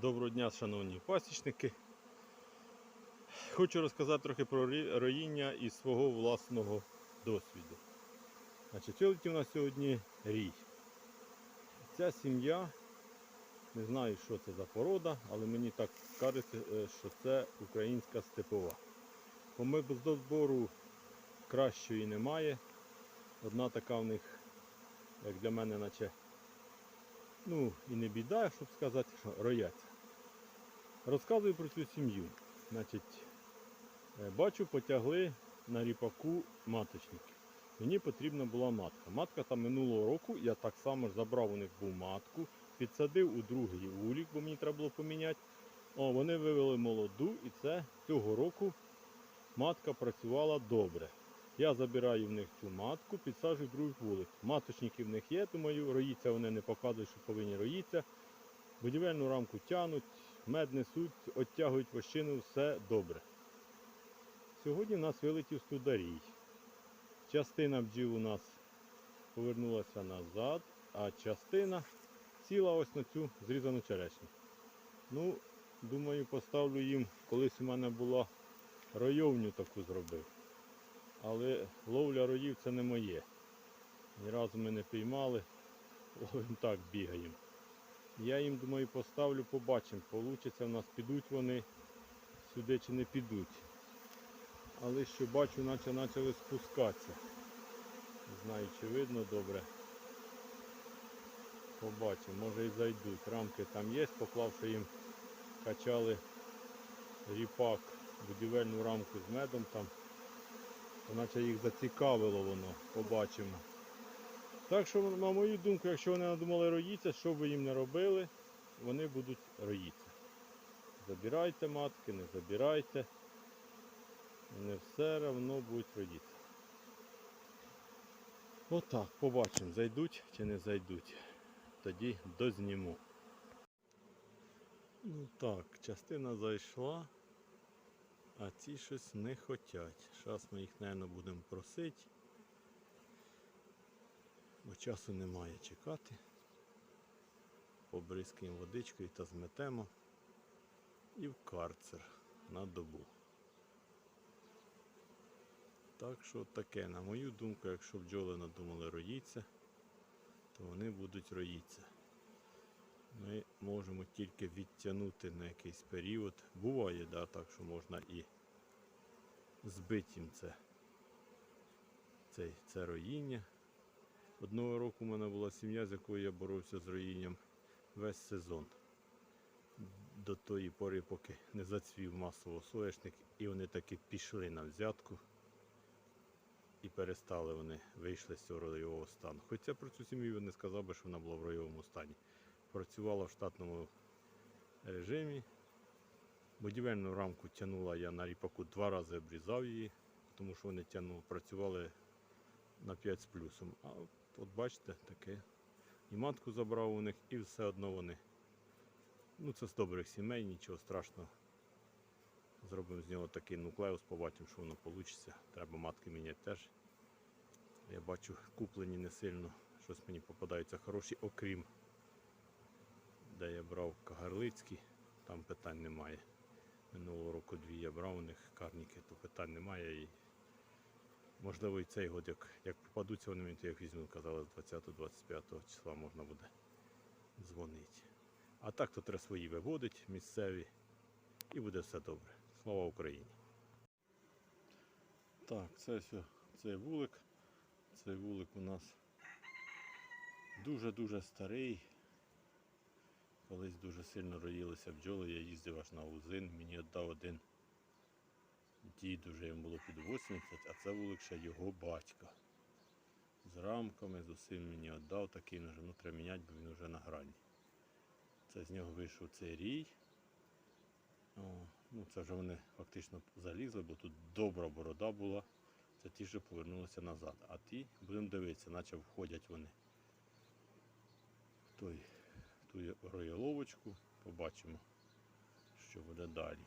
Доброго дня, шановні пасічники. Хочу розказати трохи про роїння із свого власного досвіду. Значить, вилетів у нас сьогодні рій. Ця сім'я, не знаю, що це за порода, але мені так кажуть, е, що це українська степова. По мебоздобору кращої немає. Одна така в них, як для мене, наче ну і не біда, щоб сказати, що рояться. Розказую про цю сім'ю. Е, бачу, потягли на ріпаку маточники. Мені потрібна була матка. Матка там минулого року, я так само забрав у них був матку, підсадив у другий улік, бо мені треба було поміняти. О, вони вивели молоду і це цього року матка працювала добре. Я забираю в них цю матку, підсаджую другий вулик. Маточники в них є, думаю, роїться вони не показують, що повинні роїться. Будівельну рамку тянуть, мед несуть, оттягують вощину, все добре. Сьогодні в нас вилетів стударій. Частина бджіл у нас повернулася назад, а частина сіла ось на цю зрізану черешню. Ну, думаю, поставлю їм, колись у мене була ройовню таку зробив. Але ловля роїв це не моє. Ні разу ми не піймали, ловимо так бігаємо. Я їм думаю поставлю, побачимо, получиться в нас підуть вони сюди чи не підуть. Але що бачу, наче почали спускатися. Не знаю, чи видно добре. Побачимо, може і зайдуть. Рамки там є, поклавши їм, качали ріпак, будівельну рамку з медом там. Наче їх зацікавило воно, побачимо. Так що, на мою думку, якщо вони надумали роїтися, що ви їм не робили, вони будуть роїтися. Забирайте матки, не забирайте. Не все равно будуть роїтися. Отак, побачимо, зайдуть чи не зайдуть. Тоді дозніму. Ну так, частина зайшла, а ці щось не хочуть. Зараз ми їх, мабуть, будемо просити. Часу немає чекати. Побризкаємо водичкою та зметемо. І в карцер на добу. Так що таке, на мою думку, якщо бджоли надумали роїться, то вони будуть роїтися. Ми можемо тільки відтягнути на якийсь період. Буває, да, так, що можна і збити їм це, це, це роїння. Одного року у мене була сім'я, з якою я боровся з роїнням весь сезон. До тої пори, поки не зацвів масово соняшник, і вони таки пішли на взятку і перестали вони, вийшли з цього ройового стану. Хоча про цю сім'ю не сказав би, що вона була в ройовому стані. Працювала в штатному режимі. Будівельну рамку тягнула я на ріпаку два рази обрізав її, тому що вони тягнули, працювали на 5 з плюсом. А от бачите, таке. І матку забрав у них, і все одно вони. Ну це з добрих сімей, нічого страшного. Зробимо з нього такий нуклеус, побачимо, що воно вийде. Треба матки міняти теж. Я бачу, куплені не сильно. Щось мені попадаються хороші, окрім де я брав Кагарлицькі, там питань немає. Минулого року дві я брав у них карніки, то питань немає. І можливо і цей год, як, як попадуться вони мені, то я їх візьму, казали, з 20-25 числа можна буде дзвонити. А так то треба свої виводить місцеві і буде все добре. Слава Україні! Так, це все, цей вулик. Цей вулик у нас дуже-дуже старий. Колись дуже сильно роїлися бджоли, я їздив аж на Узин, мені віддав один дід, уже йому було під 80, а це вулик ще його батька. З рамками, з усім мені віддав, такий вже ну, треба міняти, бо він вже на грані. Це з нього вийшов цей рій. О, ну Це вже вони фактично залізли, бо тут добра борода була. Це ті, що повернулися назад. А ті, будемо дивитися, наче входять вони в той ту рояловочку, побачимо, що буде далі.